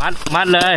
มัด มัดเลย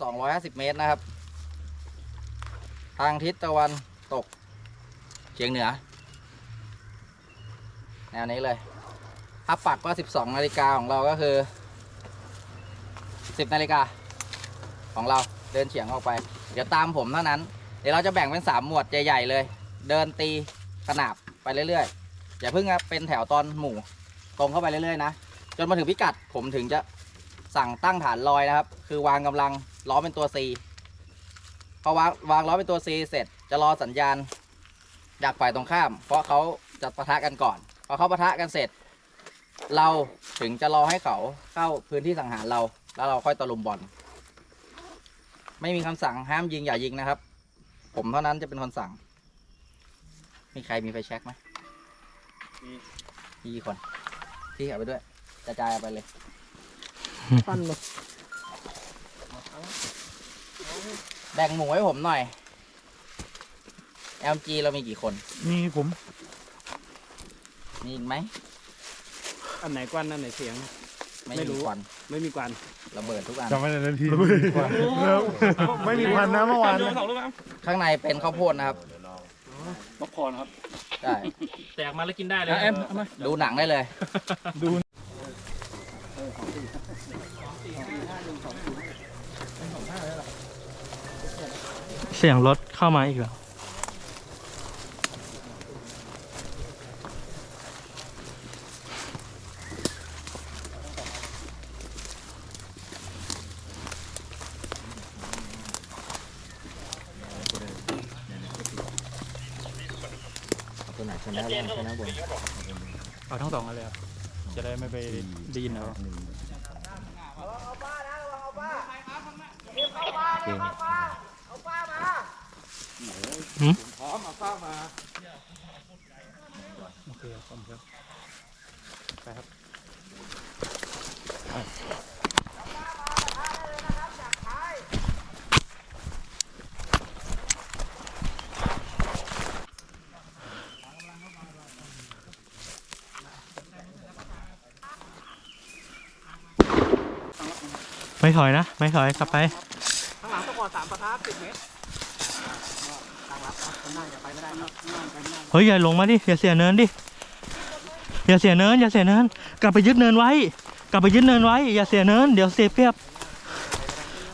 250 เมตรนะครับ ทางทิศตะวันตกเฉียงเหนือ แนวนี้เลยถ้าปักก็12 นาฬิกาของเราก็คือ 10 นาฬิกาของเราเดินเฉียงออกไป เดี๋ยวตามผมเท่านั้น เดี๋ยวเราจะแบ่งเป็น 3 หมวดใหญ่ๆเลย เดินตีขนาบไปเรื่อยๆ อย่าเพิ่งเป็นแถวตอนหมู่ตรงเข้าไปเรื่อยๆนะ จนมาถึงพิกัดผมถึงจะสั่งตั้งฐานลอยนะครับ คือวางกำลัง ล้อเป็นตัว C พอวางวางล้อเป็นตัว C เสร็จจะรอสัญญาณจากฝ่ายตรงข้าม เพราะเขาจะปะทะกันก่อน พอเขาปะทะกันเสร็จ เราถึงจะรอให้เขาเข้าพื้นที่สังหารเรา แล้วเราค่อยตะลุมบอลไม่มีคำสั่งห้ามยิงอย่ายิงนะครับ ผมเท่านั้นจะเป็นคนสั่ง มีใครมีไฟแช็กไหมมี มีกี่คน พี่เอาไปด้วยกระจายเอาไปเลยปั้นเลย แบ่งหมูให้ผมหน่อย LG เรามีกี่คน นี่ผม มีอีกไหมอันไหนกวนอันไหนเสียง ไม่ไม่รู้ มีควันไม่มีกวนระเบิดทุกอัน จำไม่ได้นาทีแล้วไม่มีพันนะเมื่อวานนะสองลูกครับข้างในเป็นข้าวโพดนะครับป๊อปคอร์นครับใช่แตกมาแล้วกินได้เลยแอมเอามาดูหนังได้เลย เสียงรถเข้ามาอีกแล้วตัวไหนชนะล่างชนะบนเอาทั้งสองอันเลยครับจะได้ไม่ไปได้ยินเอา พร้อมเอาข้ามาโอเคครับผมครับไปครับไม่ถอยนะ ไม่ถอยกลับไป ข้างหลังตะกอ สิบเมตรตั้งรับครับข้างหน้าอย่าไปไม่ได้ครับข้างหน้าไปไม่ได้เฮ้ยอย่าลงมาดิอย่าเสียเนินดิอย่าเสียเนินอย่าเสียเนินกลับไปยึดเนินไว้ กลับไปยึดเนินไว้อย่าเสียเนินเดี๋ยวเสียเปรียบ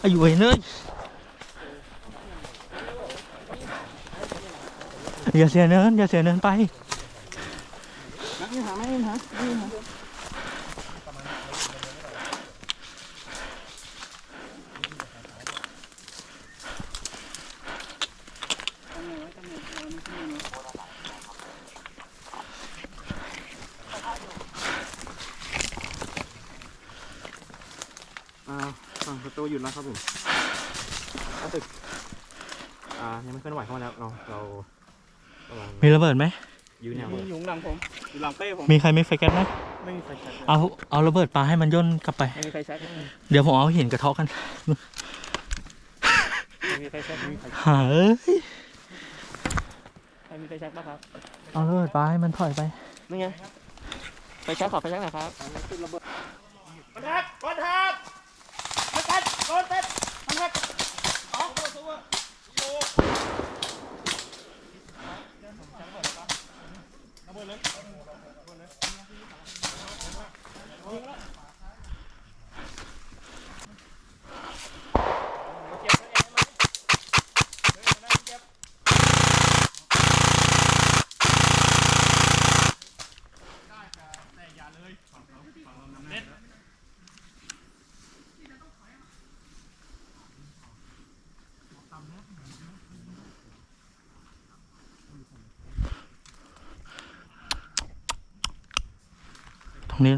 อายุเว้เนยอย่าเสียเนินอย่าเสียเนินไปนักนี่หาไม่นี่หานี่หา อ่าฝั่งประตูหยุดแล้วครับผมก็ตึกอ่ายังไม่เคลื่อนไหวเข้ามาแล้วเราเรากำลังมีระเบิดไหม ยืนแนวอยู่หลังผมอยู่หลังเป้ผมมีใครไม่ไฟแก๊สไหมไม่มีไฟแช็กเอาเอาระเบิดปาให้มันย่นกลับไป ไม่มีไฟแช็กเดี๋ยวผมเอาหินกระเทาะกันไม่มีไฟแช็กไม่มีไฟหาเอ้ยใครมีไฟแช็กบ้างครับเอาระเบิดปาให้มันถอยไปนี่ไงไฟแช็กขอไฟแช็กหน่อยครับตร ตรงนี้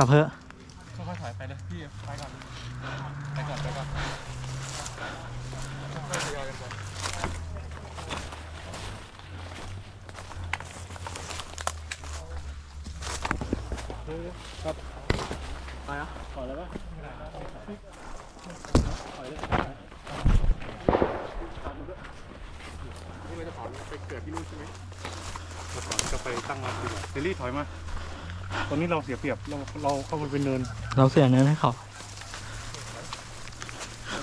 กลับเถอะค่อยๆถอยไปเลยพี่ไปก่อนไปก่อนไปก่อนค่อยๆทยอยกันไปไปอะขอเลยป่ะขอเลยนี่มันจะถอนไปเกิดที่นู่นใช่ไหมเราถอนก็ไปตั้งรับดีกว่าเซรี่ถอยมา ตอนนี้เราเสียเปรียบเราเราเข้าไปเป็นเนิน เราเสียเนินให้เขาแต่